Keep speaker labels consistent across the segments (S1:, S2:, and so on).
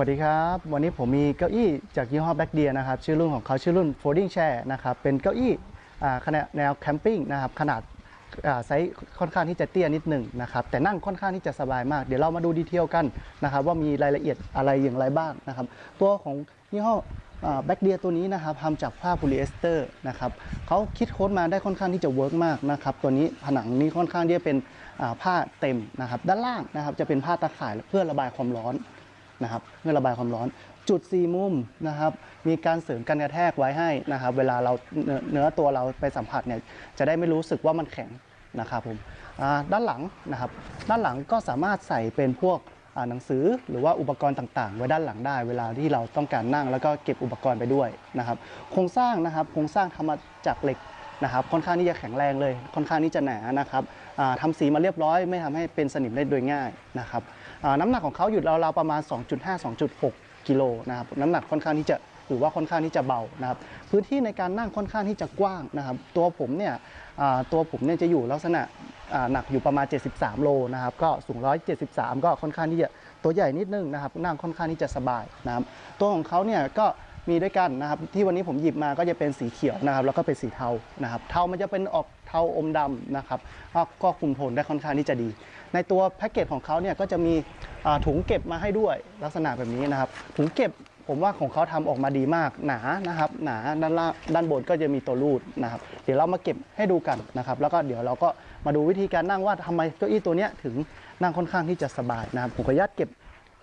S1: วัสดีครับ วันนี้ผมมีเก้าอี้จากยี่ห้อแบ็กเดียนะครับ ชื่อรุ่นของเขาชื่อรุ่น folding chair นะครับ เป็นเก้าอี้ขนาดแนวแคมปิ้งนะครับ ขนาดไซส์ค่อนข้างที่จะเตี้ยนิดหนึ่งนะครับ แต่นั่งค่อนข้างที่จะสบายมาก เดี๋ยวเรามาดูดีเทลกันนะครับ ว่ามีรายละเอียดอะไรอย่างไรบ้างนะครับ ตัวของยี่ห้อแบ็กเดียตัวนี้นะครับทำจากผ้าโพลีเอสเตอร์นะครับเขาคิดค้นมาได้ค่อนข้างที่จะเวิร์กมากนะครับ ตัวนี้ผนังนี้ค่อนข้างที่จะเป็นผ้าเต็มนะครับ ด้านล่างนะครับจะเป็นผ้าตะข่ายเพื่อระบายความร้อน นะครับเพื่อระบายความร้อน จุด4มุมนะครับ มีการเสริมกันกระแทกไว้ให้นะครับ เวลาเราเนื้อตัวเราไปสัมผัสเนี่ยจะได้ไม่รู้สึกว่ามันแข็งนะครับผมด้านหลังนะครับ ด้านหลังก็สามารถใส่เป็นพวกหนังสือหรือว่าอุปกรณ์ต่างๆ ไว้ด้านหลังได้ เวลาที่เราต้องการนั่งแล้วก็เก็บอุปกรณ์ไปด้วยนะครับ โครงสร้างนะครับ โครงสร้างทำมาจากเหล็ก นะครับค่อนข้างที่จะแข็งแรงเลย ค่อนข้างที่จะหนานะครับอ่าทำสีมาเรียบร้อยไม่ทำให้เป็นสนิมได้โดยง่ายนะครับน้ำหนักของเขาอยู่ราวๆประมาณ 2.5-2.6 กิโลนะครับน้ำหนักค่อนข้างที่จะหรือว่าค่อนข้างที่จะเบานะครับพื้นที่ในการนั่งค่อนข้างที่จะกว้างนะครับ ตัวผมเนี่ยตัวผมเนี่ยจะอยู่ลักษณะหนักอยู่ประมาณ 73 โลนะครับก็สูง 173 ก็ค่อนข้างที่จะตัวใหญ่นิดนึงนะครับนั่งค่อนข้างที่จะสบายนะครับตัวของเขาเนี่ยก็ มีด้วยกันนะครับที่วันนี้ผมหยิบมาก็จะเป็นสีเขียวนะครับแล้วก็เป็นสีเทานะครับเทามันจะเป็นออกเทาอมดำนะครับก็คุมโทนได้ค่อนข้างที่จะดี ในตัวแพ็กเกจของเขาเนี่ยก็จะมีถุงเก็บมาให้ด้วยลักษณะแบบนี้นะครับถุงเก็บผมว่าของเขาทำออกมาดีมากหนานะครับหนาด้านล่างด้านบนก็จะมีตัวรูดนะครับ เดี๋ยวเรามาเก็บให้ดูกันนะครับ แล้วก็เดี๋ยวเราก็มาดูวิธีการนั่งว่าทำไมเก้าอี้ตัวเนี้ยถึงนั่งค่อนข้างที่จะสบายนะครับผมขออนุญาตเก็บ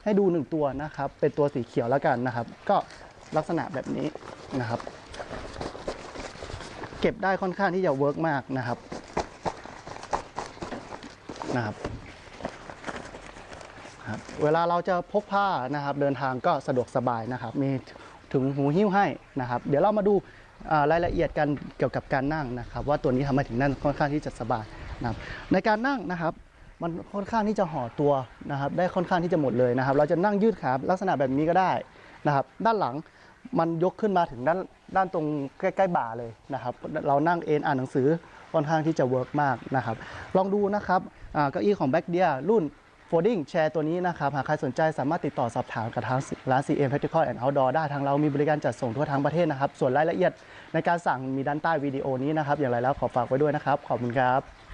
S1: ให้ดูหนึ่งตัวนะครับ เป็นตัวสีเขียวแล้วกันนะครับ ก็ ลักษณะแบบนี้นะครับ เก็บได้ค่อนข้างที่จะเวิร์กมากนะครับนะครับเวลาเราจะพกผ้านะครับเดินทางก็สะดวกสบายนะครับ มีถึงหูหิ้วให้นะครับ เดี๋ยวเรามาดูรายละเอียดกันเกี่ยวกับการนั่งนะครับ ว่าตัวนี้ทำไมถึงนั่งค่อนข้างที่จะสบายนะครับในการนั่งนะครับ มันค่อนข้างที่จะห่อตัวนะครับ ได้ค่อนข้างที่จะหมดเลยนะครับ เราจะนั่งยืดขาลักษณะแบบนี้ก็ได้ นะครับด้านหลังมันยกขึ้นมาถึงด้านด้านตรงใกล้ๆบ่าเลยนะครับ เรานั่งเอนอ่านหนังสือค่อนข้างที่จะเวิร์กมากนะครับ ลองดูนะครับเก้าอี้ของแบ็กเดียรุ่น folding chair ตัวนี้นะครับ หากใครสนใจสามารถติดต่อสอบถามกับทางร้าน CM Practical and Outdoor ได้ทางเรามีบริการจัดส่งทั่วทั้งประเทศนะครับ ส่วนรายละเอียดในการสั่งมีด้านใต้วิดีโอนี้นะครับ อย่างไรแล้วขอฝากไว้ด้วยนะครับ ขอบคุณครับ